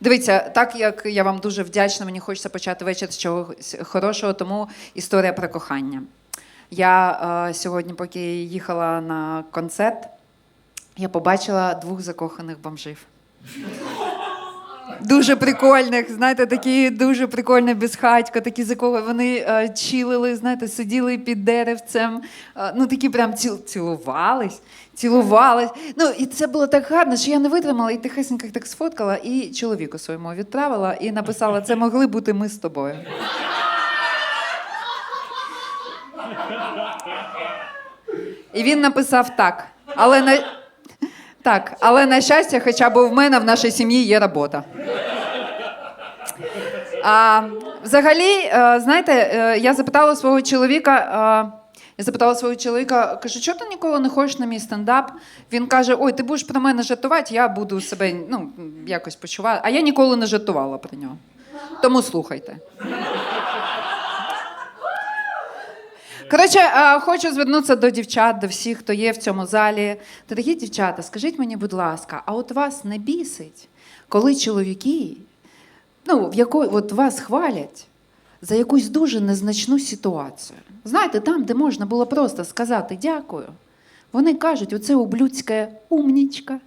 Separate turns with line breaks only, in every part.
Дивіться, так як я вам дуже вдячна, мені хочеться почати вечір з чогось хорошого, тому історія про кохання. Я е, сьогодні, поки їхала на концерт, я побачила двох закоханих бомжів. Дуже прикольних, знаєте, такі дуже прикольні безхатько, такі за кого вони е, чилили, знаєте, сиділи під деревцем. Е, ну такі прям ціл, цілувались, цілувались. Ну і це було так гарно, що я не витримала і тихесенько так сфоткала, і чоловіку своєму відправила і написала: це могли бути ми з тобою. І він написав так. Але на так, але на щастя, хоча б в мене в нашій сім'ї є робота. А, взагалі, е, знаєте, е, я запитала свого чоловіка. е, Я запитала свого чоловіка, кажу, чого ти ніколи не ходиш на мій стендап? Він каже: Ой, ти будеш про мене жартувати, я буду себе ну, якось почувати. А я ніколи не жартувала про нього. Тому слухайте. Коротше, е, хочу звернутися до дівчат, до всіх, хто є в цьому залі. Дорогі дівчата, скажіть мені, будь ласка, а от вас не бісить, коли чоловіки, ну, в якої от вас хвалять за якусь дуже незначну ситуацію? Знаєте, там, де можна було просто сказати дякую, вони кажуть, оце ублюдське умнічка.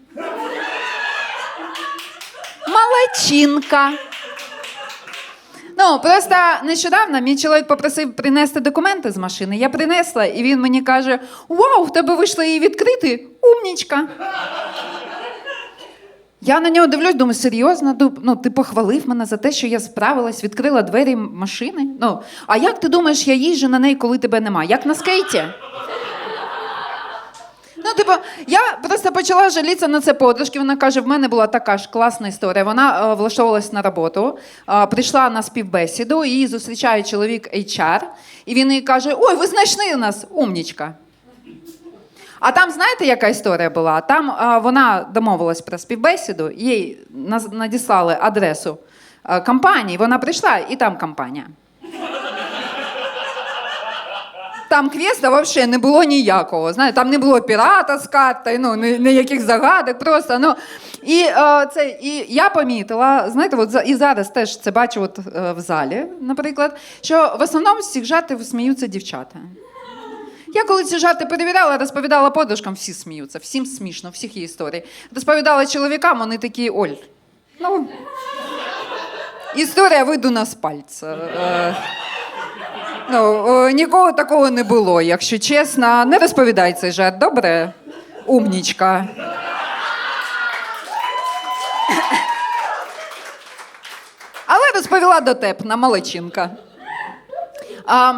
Молодчинка. Ну, просто нещодавно мій чоловік попросив принести документи з машини. Я принесла, і він мені каже: Вау, в тебе вийшло її відкрити, умнічка. Я на нього дивлюсь, думаю, серйозно, ну, ти похвалив мене за те, що я справилась, відкрила двері машини. Ну, а як ти думаєш, я їжджу на неї, коли тебе немає? Як на скейті? Ну, типу, я просто почала жалітися на це подружки. Вона каже: в мене була така ж класна історія. Вона е, влаштовувалась на роботу, е, прийшла на співбесіду, її зустрічає чоловік HR, і він їй каже: Ой, ви знайшли нас, умнічка. А там, знаєте, яка історія була? Там е, вона домовилась про співбесіду, їй надіслали адресу е, компанії. Вона прийшла, і там компанія. Там квеста взагалі не було ніякого. Знаєте, там не було пірата з картою, ну ніяких загадок, просто ну. І, е, це, і я помітила, знаєте, от і зараз теж це бачу от, е, в залі, наприклад, що в основному з цих сміються дівчата. Я коли ці жарти перевіряла, розповідала подружкам, всі сміються, всім смішно, всіх є історії. Розповідала чоловікам, вони такі, Оль, ну, історія видуна з пальця. Е, Ну, е, ніколи такого не було, якщо чесно. Не розповідай цей жарт, добре? Умнічка. Але розповіла дотепна, малечинка. А,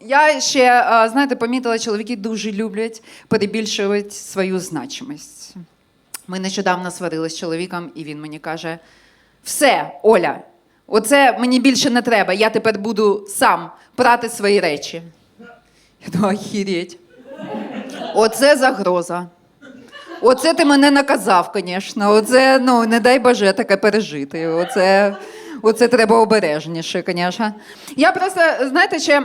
я ще, а, знаєте, помітила, чоловіки дуже люблять перебільшувати свою значимість. Ми нещодавно сварилися з чоловіком, і він мені каже: все, Оля, оце мені більше не треба. Я тепер буду сам прати свої речі. Я думаю, охереть. Оце загроза. Оце ти мене наказав, звісно. Оце, ну, не дай Боже, таке пережити. Оце, оце треба обережніше, звісно. Я просто, знаєте, ще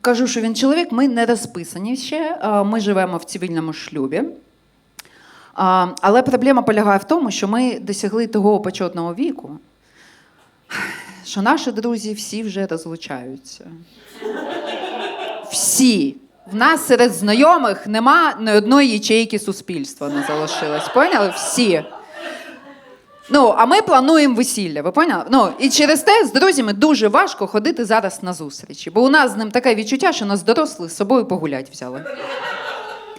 кажу, що він чоловік, ми не розписані ще. Ми живемо в цивільному шлюбі. Але проблема полягає в тому, що ми досягли того почетного віку, що наші друзі всі вже розлучаються. Всі. В нас серед знайомих нема ні одної ячейки суспільства не залишилось. Поняли? Всі. Ну, а ми плануємо весілля, ви поняли? Ну, і через те з друзями дуже важко ходити зараз на зустрічі, бо у нас з ним таке відчуття, що нас доросли з собою погулять взяли.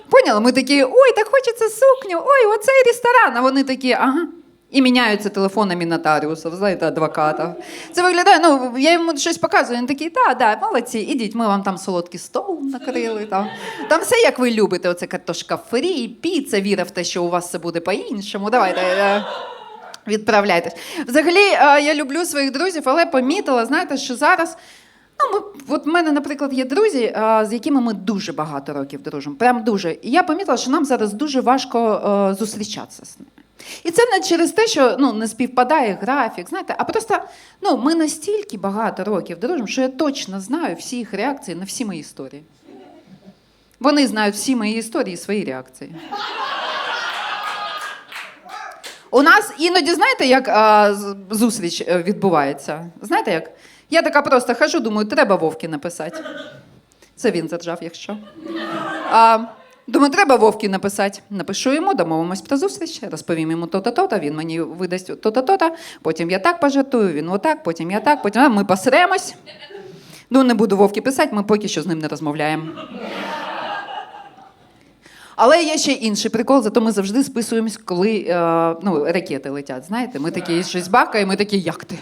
Поняли? Ми такі, ой, так хочеться сукню, ой, оцей ресторан. А вони такі, ага. І міняються телефонами нотаріусів, знаєте, адвокатів. Це виглядає, ну, я йому щось показую, він такий, так, да, молодці, ідіть, ми вам там солодкий стол накрили. Там, там все, як ви любите, оце картошка фрі, піца, віра в те, що у вас все буде по-іншому. Давайте. е, Відправляйтесь. Взагалі, е, я люблю своїх друзів, але помітила, знаєте, що зараз. Ну, ми, от в мене, наприклад, є друзі, е, з якими ми дуже багато років дружимо. Прям дуже. І я помітила, що нам зараз дуже важко зустрічатися з ними. І це не через те, що ну, не співпадає графік, знаєте, а просто ну, ми настільки багато років дружимо, що я точно знаю всі їх реакції на всі мої історії. Вони знають всі мої історії і свої реакції. У нас іноді, знаєте, як а, зустріч е, відбувається? Знаєте як? Я така просто хожу, думаю, треба Вовки написати. Це він заржав, якщо. А, думаю, треба Вовки написати. Напишу йому, домовимось про зустріч, розповім йому то-то, то-то, він мені видасть то-то, то-то, потім я так пожартую, він отак, потім я так, потім ми посремось. Ну, не буду Вовки писати, ми поки що з ним не розмовляємо. Але є ще інший прикол, зато ми завжди списуємось, коли е, ну, ракети летять. Знаєте, ми такі щось бакаємо, ми такі, як ти?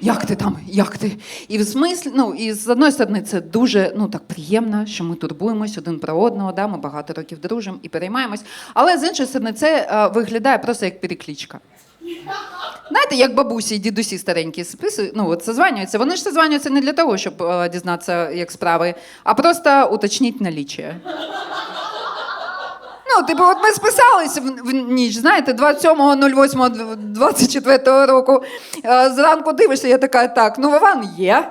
Як ти там? Як ти? І в смислі, ну і з одної сторони, це дуже ну так приємно, що ми турбуємось один про одного. Да? Ми багато років дружимо і переймаємось. Але з іншої сторони, це е, виглядає просто як перекличка. Знаєте, як бабусі і дідусі старенькі списують, ну от созванюються. Вони ж созванюються не для того, щоб е, дізнатися, як справи, а просто уточнити наліччя. Ну, типу, от ми списалися в, в ніч, знаєте, 27.08.24 року. Е, Зранку дивишся, я така, так, ну Вован є.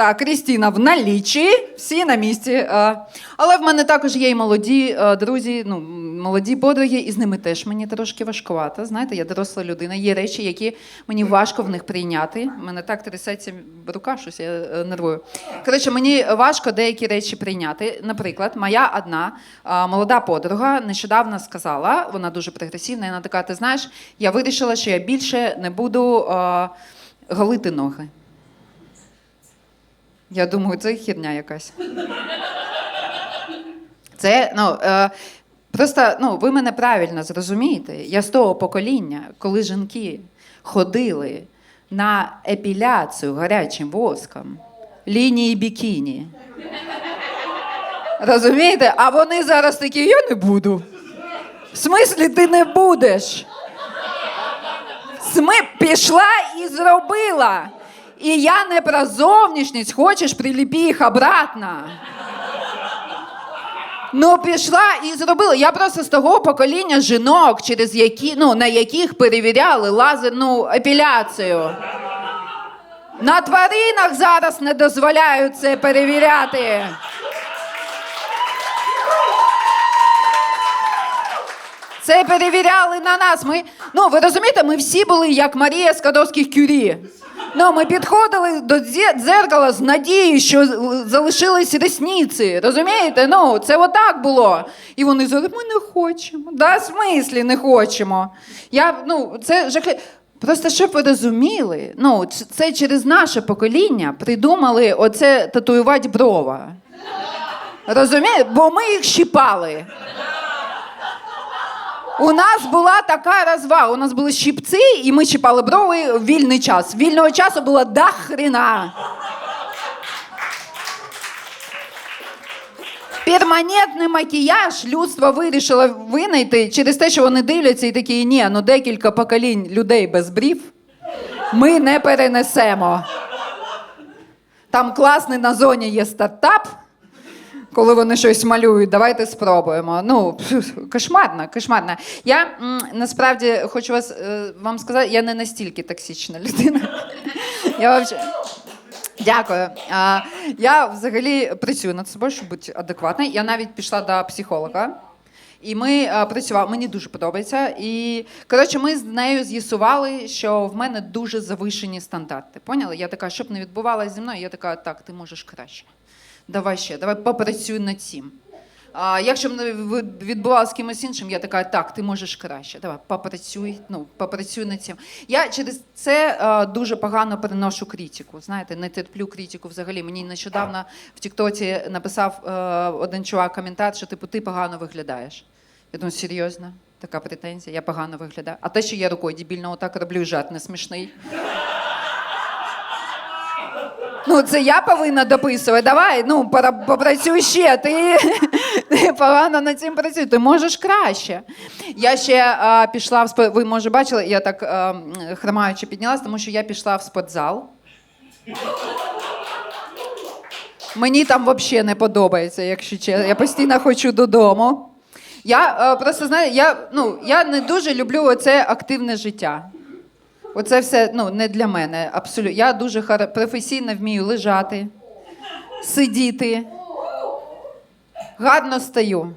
Так, Крістіна в налічі, всі на місці. Е, Але в мене також є і молоді е, друзі, ну, молоді подруги, і з ними теж мені трошки важкувато. Знаєте, я доросла людина. Є речі, які мені важко в них прийняти. Мене так трясеться рука, щось я е, нервую. Коротше, мені важко деякі речі прийняти. Наприклад, моя одна молода подруга нещодавно сказала, вона дуже прогресивна, і вона така: ти знаєш, я вирішила, що я більше не буду голити ноги. Я думаю, це херня якась. Це, ну, е, просто ну, ви мене правильно зрозумієте. Я з того покоління, коли жінки ходили на епіляцію гарячим воском, лінії бікіні. Розумієте? А вони зараз такі, я не буду. В смислі, ти не будеш? Сми пішла і зробила. І я не про зовнішність, хочеш, приліпі їх обратно. Ну, пішла і зробила. Я просто з того покоління жінок, через які, ну, на яких перевіряли лазерну епіляцію. На тваринах зараз не дозволяють це перевіряти. Це перевіряли на нас. Ми, ну, ви розумієте, ми всі були як Марія Скадовських кюрі. Ну, ми підходили до дзеркала з надією, що залишились ресниці. Розумієте? Ну, це отак було. І вони сказали, ми не хочемо. Да, смислі не хочемо. Я, ну, це жахли. Просто щоб ви розуміли, ну, це через наше покоління придумали оце татуювати брова. Розумієте? Бо ми їх щіпали. У нас була така розвага. У нас були щипці, і ми щипали брови в вільний час. Вільного часу було до хрена. Перманентний макіяж людство вирішило винайти через те, що вони дивляться і такі, ні, ну декілька поколінь людей без брів ми не перенесемо. Там класний на зоні є стартап, коли вони щось малюють, давайте спробуємо. Ну, кошмарно, кошмарно. Я насправді хочу вас, е, вам сказати, я не настільки токсична людина. Я вообще... Дякую. Я взагалі працюю над собою, щоб бути адекватною. Я навіть пішла до психолога. І ми а, працювали, мені дуже подобається. І коротше, ми з нею з'ясували, що в мене дуже завишені стандарти. Поняли? Я така, щоб не відбувалося зі мною, я така, так, ти можеш краще. Давай ще, давай попрацюй над цим. А якщо б не відбувалося з кимось іншим, я така, так, ти можеш краще. Давай, попрацюй, ну, попрацюй над цим. Я через це е, дуже погано переношу критику. Знаєте, не терплю критику взагалі. Мені нещодавно в Тіктоці написав е, один чувак коментар, що типу ти погано виглядаєш. Я думаю, серйозно, така претензія, я погано виглядаю. А те, що я рукою дебільно отак роблю, жарт не смішний. Ну, це я повинна дописувати. Давай, ну, попрацюй ще. Ти, ти погано над цим працюєш, ти можеш краще. Я ще а, пішла в спорт. Ви може бачили, я так а, м, хромаючи піднялась, тому що я пішла в спортзал. Мені там взагалі не подобається, якщо чесно. Я постійно хочу додому. Я е, просто знаю, я, ну, я не дуже люблю оце активне життя. Оце все ну, не для мене. Абсолютно. Я дуже хар- професійно вмію лежати, сидіти. Гарно стою.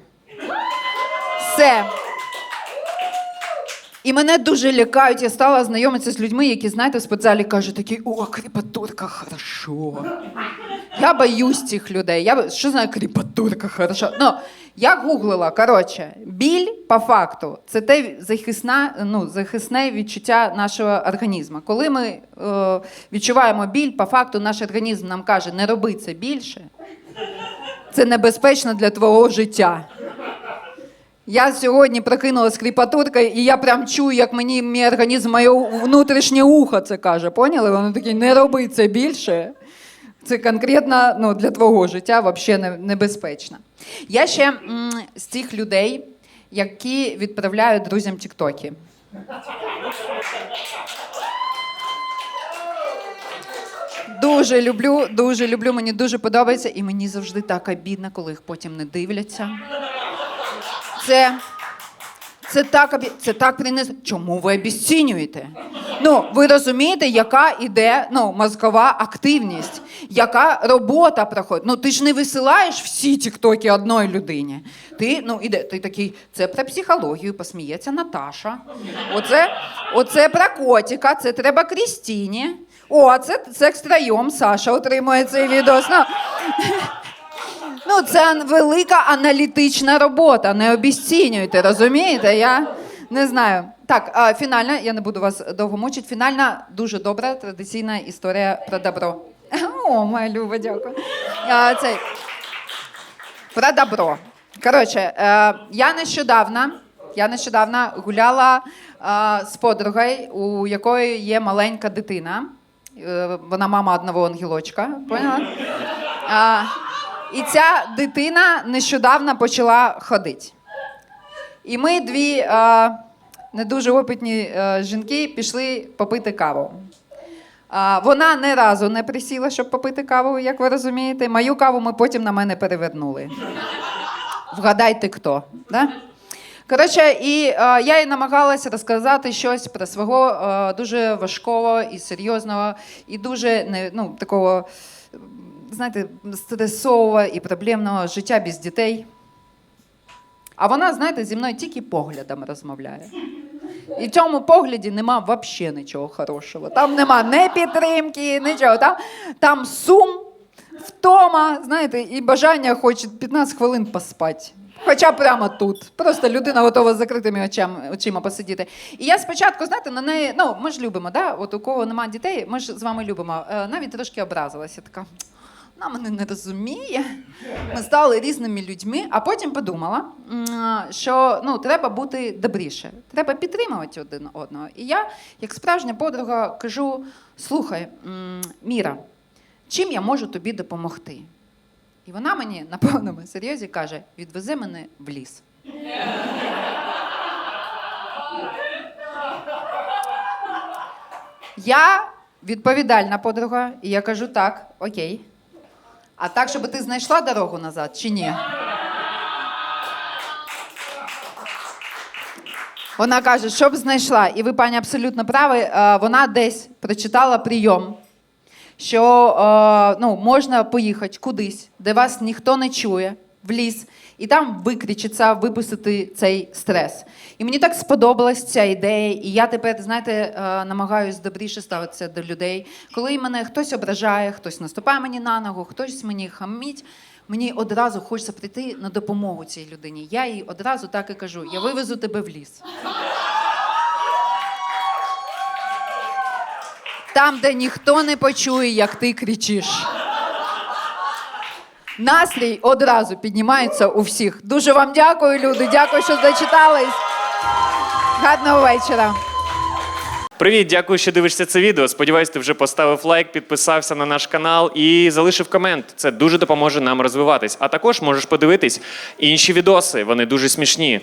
Все. І мене дуже лякають. Я стала знайомитися з людьми, які, знаєте, в спортзалі кажуть такі, о, кріпатурка, хорошо. Я боюсь цих людей. Я що знаю, кріпатурка, хорошо. Ну, я гуглила, коротше, біль по факту це те захисна, ну, захисне відчуття нашого організму. Коли ми е, відчуваємо біль, по факту наш організм нам каже, не роби це більше. Це небезпечно для твого життя. Я сьогодні прокинулась кріпатуркою, і я прям чую, як мені мій організм, моє внутрішнє ухо це каже. Поняли? Воно таке, не роби це більше. Це конкретно ну, для твого життя взагалі не, небезпечно. Я ще м, з тих людей, які відправляють друзям тіктоки. Дуже люблю, дуже люблю, мені дуже подобається, і мені завжди так обідно, коли їх потім не дивляться. Це, це так, це так принес. Чому ви обіцінюєте? Ну, ви розумієте, яка іде ну, мозкова активність, яка робота проходить. Ну, ти ж не висилаєш всі тіктоки одної людині. Ти, ну, іде, ти такий, це про психологію, посміється Наташа. Оце, оце про котика, це треба Крістіні. О, це секс втроєм, Саша отримує цей відос. Ну, Ну, це велика аналітична робота. Не обіцінюйте, розумієте? Я не знаю. Так, а, фінальна, я не буду вас довго мучити. Фінальна дуже добра традиційна історія про добро. О, моя Люба, дякую. А, цей. Про добро. Коротше, е, я нещодавно, я нещодавно гуляла е, з подругою, у якої є маленька дитина. Е, вона мама одного ангелочка. Поняла? А, і ця дитина нещодавно почала ходити. І ми дві е, не дуже опитні е, жінки пішли попити каву. А, вона не разу не присіла, щоб попити каву, як ви розумієте. Мою каву ми потім на мене перевернули. Вгадайте, хто. Да? Коротше, і е, я їй намагалася розказати щось про свого е, дуже важкого і серйозного, і дуже не, ну, такого, знаєте, стресового і проблемного життя без дітей. А вона, знаєте, зі мною тільки поглядом розмовляє. І в цьому погляді нема взагалі нічого хорошого. Там нема ні підтримки, нічого. Там, там сум, втома, знаєте, і бажання хоч 15 хвилин поспати. Хоча прямо тут. Просто людина готова з закритими очами, очима посидіти. І я спочатку, знаєте, на неї, ну, ми ж любимо, да? от у кого немає дітей, ми ж з вами любимо. Е, навіть трошки образилася. Така, вона мене не розуміє. Ми стали різними людьми, а потім подумала, що ну, треба бути добріше, треба підтримувати один одного. І я, як справжня подруга, кажу: слухай, Міра, чим я можу тобі допомогти? І вона мені на повному серйозі каже: відвези мене в ліс. Я відповідальна подруга, і я кажу так, окей. А так, щоб ти знайшла дорогу назад чи ні? Вона каже, щоб знайшла. І ви, пані, абсолютно праві, е, вона десь прочитала прийом, що е, ну, можна поїхати кудись, де вас ніхто не чує, в ліс, і там викричиться, випустити цей стрес. І мені так сподобалась ця ідея, і я тепер, знаєте, е, намагаюсь добріше ставитися до людей. Коли мене хтось ображає, хтось наступає мені на ногу, хтось мені хамить. Мені одразу хочеться прийти на допомогу цій людині. Я їй одразу так і кажу: я вивезу тебе в ліс. Там, де ніхто не почує, як ти кричиш. Настрій одразу піднімається у всіх. Дуже вам дякую, люди. Дякую, що зачитались. Гарного вечора.
Привіт, дякую, що дивишся це відео. Сподіваюсь, ти вже поставив лайк, підписався на наш канал і залишив комент. Це дуже допоможе нам розвиватись. А також можеш подивитись інші відоси. Вони дуже смішні.